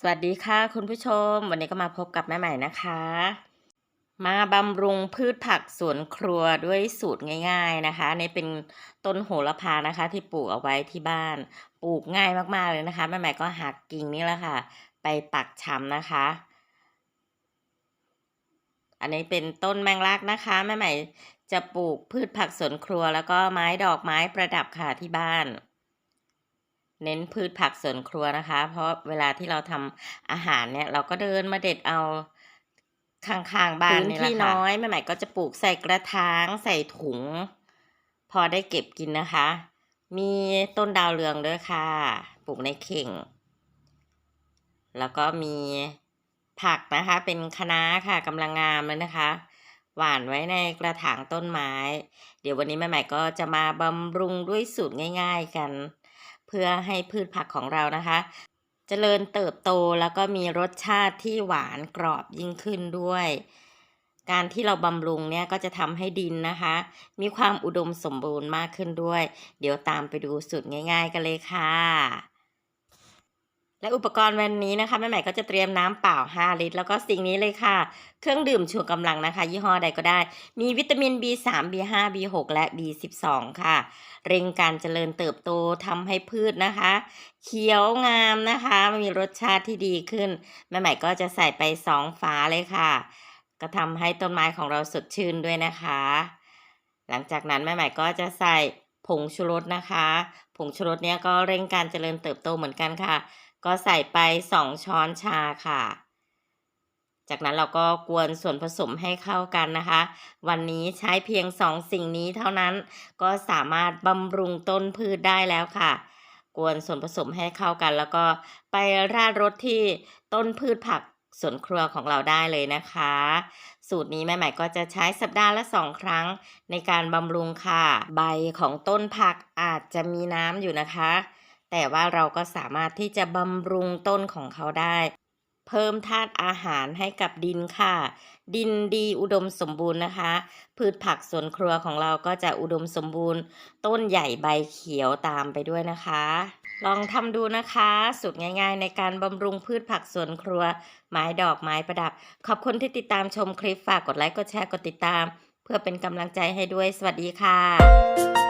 สวัสดีค่ะคุณผู้ชม วันนี้ก็มาพบกับแม่ใหม่นะคะ มาบำรุงพืชผักสวนครัวด้วยสูตรง่าย ๆนะคะนี่เป็นต้นโหระพานะคะ ที่ปลูกเอาไว้ที่บ้าน ปลูกง่ายมากๆเลยนะคะแม่ใหม่ก็หักกิ่งนี่แหละค่ะ ไปปักชำนะคะ อันนี้เป็นต้นแมงลักนะคะแม่ใหม่จะปลูกพืชผักสวนครัว แล้วก็ไม้ดอกไม้ประดับค่ะที่บ้าน เน้นพืชผักสวนครัวนะคะ เพราะเวลาที่เราทำอาหารเนี่ย เราก็เดินมาเด็ดเอาข้างๆบ้านนี่แหละค่ะพื้นที่น้อยแม่ใหม่ก็จะปลูกใส่กระถางใส่ถุง พอได้เก็บกินนะคะ มีต้นดาวเรืองด้วยค่ะ ปลูกในเข่ง แล้วก็มีผักนะคะ เป็นคะน้าค่ะกำลังงามเลยนะคะ หวานไว้ในกระถางต้นไม้ เดี๋ยววันนี้แม่ใหม่ก็จะมาบำรุงด้วยสูตรง่าย ๆ กัน เพื่อให้พืชผักของเรานะคะเจริญเติบโตแล้วก็มีรสชาติที่หวานกรอบยิ่งขึ้นด้วย การที่เราบำรุงเนี่ยก็จะทำให้ดินนะคะ มีความอุดมสมบูรณ์มากขึ้นด้วย เดี๋ยวตามไปดูสูตรง่าย ๆ กันเลยค่ะ และอุปกรณ์วันนี้นะคะแม่ใหม่ก็จะเตรียมน้ำเปล่า 5 ลิตร แล้วก็สิ่งนี้เลยค่ะ เครื่องดื่มชูกำลังนะคะ ยี่ห้อใดก็ได้ มีวิตามิน B3 B5 B6 และ B12 ค่ะ เร่งการเจริญเติบโตทำให้พืชนะคะ เขียวงามนะคะมีรสชาติที่ดีขึ้น แม่ใหม่ก็จะใส่ไป 2 ฝาเลยค่ะ ก็ทำให้ต้นไม้ของเราสดชื่นด้วยนะคะ หลังจากนั้นแม่ใหม่ก็จะใส่ผงชูรสนะคะ ผงชูรสเนี่ยก็เร่งการเจริญเติบโตเหมือนกันค่ะ ก็ใส่ไป 2 ช้อนชาค่ะ จากนั้นเราก็กวนส่วนผสมให้เข้ากันนะคะ วันนี้ใช้เพียง 2 สิ่งนี้เท่านั้น ก็สามารถบำรุงต้นพืชได้แล้วค่ะ กวนส่วนผสมให้เข้ากัน แล้วก็ไปราดรสที่ต้นพืชผักสวนครัวของเราได้เลยนะคะ สูตรนี้แม่ใหม่ก็จะใช้สัปดาห์ละ2ครั้งในการบำรุงค่ะ ใบของต้นผักอาจจะมีน้ำอยู่นะคะ แต่ว่าเราก็สามารถที่จะบำรุงต้นของเขาได้ เพิ่มธาตุอาหารให้กับดินค่ะ ดินดีอุดมสมบูรณ์นะคะ พืชผักสวนครัวของเราก็จะอุดมสมบูรณ์ ต้นใหญ่ใบเขียวตามไปด้วยนะคะ ลองทำดูนะคะสูตรง่าย ๆ ในการบำรุงพืชผักสวนครัว ไม้ดอกไม้ประดับ ขอบคุณที่ติดตามชมคลิปฝากกดไลค์กดแชร์กดติดตาม เพื่อเป็นกำลังใจให้ด้วยสวัสดีค่ะ